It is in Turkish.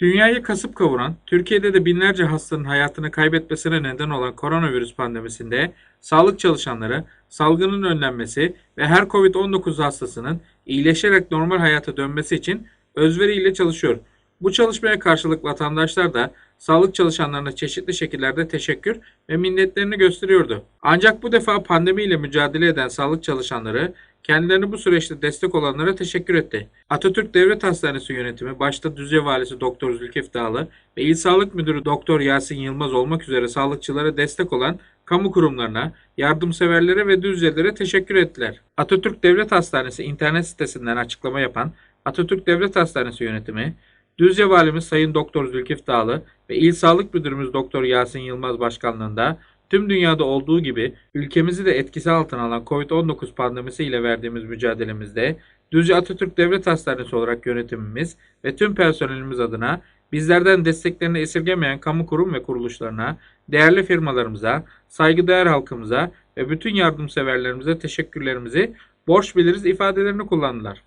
Dünyayı kasıp kavuran, Türkiye'de de binlerce hastanın hayatını kaybetmesine neden olan koronavirüs pandemisinde sağlık çalışanları, salgının önlenmesi ve her COVID-19 hastasının iyileşerek normal hayata dönmesi için özveriyle çalışıyor. Bu çalışmaya karşılık vatandaşlar da sağlık çalışanlarına çeşitli şekillerde teşekkür ve minnetlerini gösteriyordu. Ancak bu defa pandemiyle mücadele eden sağlık çalışanları kendilerine bu süreçte destek olanlara teşekkür etti. Atatürk Devlet Hastanesi yönetimi başta Düzce Valisi Doktor Zülkif Dağlı ve İl Sağlık Müdürü Doktor Yasin Yılmaz olmak üzere sağlıkçılara destek olan kamu kurumlarına, yardımseverlere ve Düzcelilere teşekkür ettiler. Atatürk Devlet Hastanesi internet sitesinden açıklama yapan Atatürk Devlet Hastanesi yönetimi, Düzce Valimiz Sayın Doktor Zülkif Dağlı ve İl Sağlık Müdürümüz Doktor Yasin Yılmaz başkanlığında tüm dünyada olduğu gibi ülkemizi de etkisi altına alan COVID-19 pandemisi ile verdiğimiz mücadelemizde Düzce Atatürk Devlet Hastanesi olarak yönetimimiz ve tüm personelimiz adına bizlerden desteklerini esirgemeyen kamu kurum ve kuruluşlarına, değerli firmalarımıza, saygıdeğer halkımıza ve bütün yardımseverlerimize teşekkürlerimizi borç biliriz ifadelerini kullandılar.